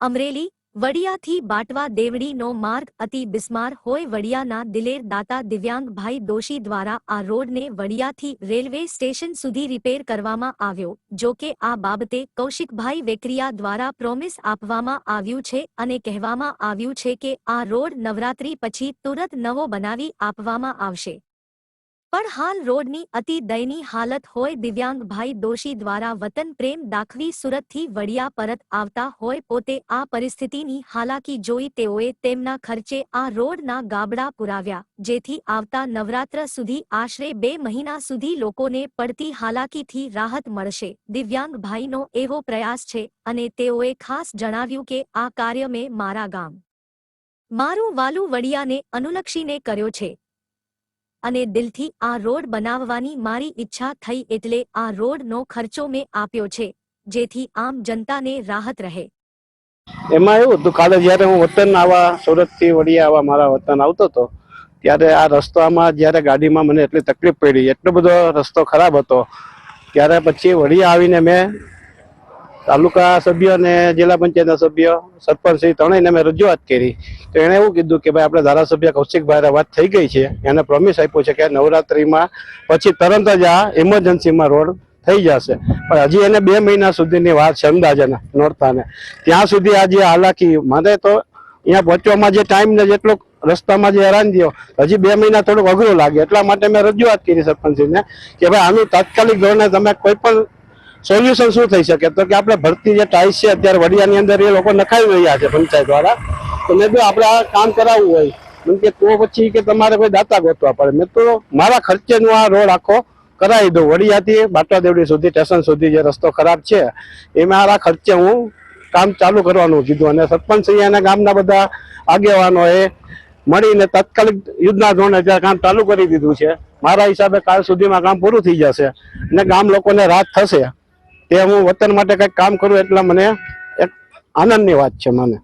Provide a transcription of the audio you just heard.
અમરેલી, વડિયાથી બાટવા દેવડીનો માર્ગ અતિ બિસ્માર હોય વડિયાના દિલેર દાતા દિવ્યાંગભાઈ દોશી દ્વારા આ રોડને વડિયાથી રેલવે સ્ટેશન સુધી રિપેર કરવામાં આવ્યો, જો કે આ બાબતે કૌશિકભાઈ વેકરિયા દ્વારા પ્રોમિસ આપવામાં આવ્યું છે અને કહેવામાં આવ્યું છે કે આ રોડ નવરાત્રી પછી તુરત નવો બનાવી આપવામાં આવશે. પણ હાલ રોડની અતિ દયનીય હાલત હોય દિવ્યાંગભાઈ દોશી દ્વારા વતન પ્રેમ દાખવી સુરતથી વડિયા પરત આવતા હોય પોતે આ પરિસ્થિતિની હાલાકી જોઈ તેઓએ તેમના ખર્ચે આ રોડના ગાબડા પુરાવ્યા, જેથી આવતા નવરાત્ર સુધી આશરે બે મહિના સુધી લોકોને પડતી હાલાકીથી રાહત મળશે. દિવ્યાંગભાઈનો એવો પ્રયાસ છે અને તેઓએ ખાસ જણાવ્યું કે આ કાર્ય મેં મારા ગામ. મારું વાલુ વડિયાને અનુલક્ષીને કર્યો છે. અને દિલથી આ રોડ બનાવવાની મારી ઈચ્છા થઈ એટલે આ રોડનો ખર્ચો મેં આપ્યો છે, જેથી આમ જનતાને રાહત રહે. એમાં એવું હતું, કાલે જ્યારે હું વતન આવા સુરતથી વડિયા આવા મારા વતન આવતો હતો, ત્યારે આ રસ્તામાં જ્યારે ગાડીમાં મને એટલી તકલીફ પડી, એટલો બધો રસ્તો ખરાબ હતો, ત્યારે પછી વળી આવીને મેં તાલુકા સભ્ય અને જિલ્લા પંચાયતના સભ્ય સરપંચ ત્રણેયને મેં રજૂઆત કરી. તો એણે એવું કીધું કે ભાઈ, આપણે ધારાસભ્ય કૌશિકભાઈ વાત થઈ ગઈ છે. એને પ્રોમિસ આપ્યો છે કે નવરાત્રિમાં પછી તરત જ આ ઇમરજન્સીમાં રોડ થઈ જશે. પણ હજી એને બે મહિના સુધીની વાત છે અંદાજાના, નોરતાને. ત્યાં સુધી આજે હાલાકી. મારે તો અહીંયા પહોંચવામાં જે ટાઈમ ને જેટલો રસ્તામાં જે હેરાન થયો, હજી બે મહિના થોડુંક અઘરું લાગે. એટલા માટે મેં રજૂઆત કરી સરપંચને કે ભાઈ, આનું તાત્કાલિક ધોરણે તમે કોઈ પણ સોલ્યુશન શું થઈ શકે? તો કે આપણે ભરતી જે ટાઈસ છે, અત્યારે વડિયાની અંદર એ લોકો નખાવી રહ્યા છે પંચાયત દ્વારા. તો મેં જો આપણે આ કામ કરાવવું હોય. એમ કે તો પછી કે તમારે કોઈ દાતા ગોતવા પડે. મેં તો મારા ખર્ચેનું આ રોડ આખો કરાવી દઉં. વડિયાથી બાટા દેવડી સુધી, સ્ટેશન સુધી જે રસ્તો ખરાબ છે એ મારા ખર્ચે હું કામ ચાલુ કરવાનું કીધું. અને સરપંચ અને ગામના બધા આગેવાનો એ મળીને તાત્કાલિક યુદ્ધના ધોરણે ત્યાં કામ ચાલુ કરી દીધું છે. મારા હિસાબે કાલ સુધીમાં કામ પૂરું થઈ જશે અને ગામ લોકોને રાહત થશે. તે હું વતન માટે કંઈક કામ કરું એટલા મને એક આનંદની વાત છે મને.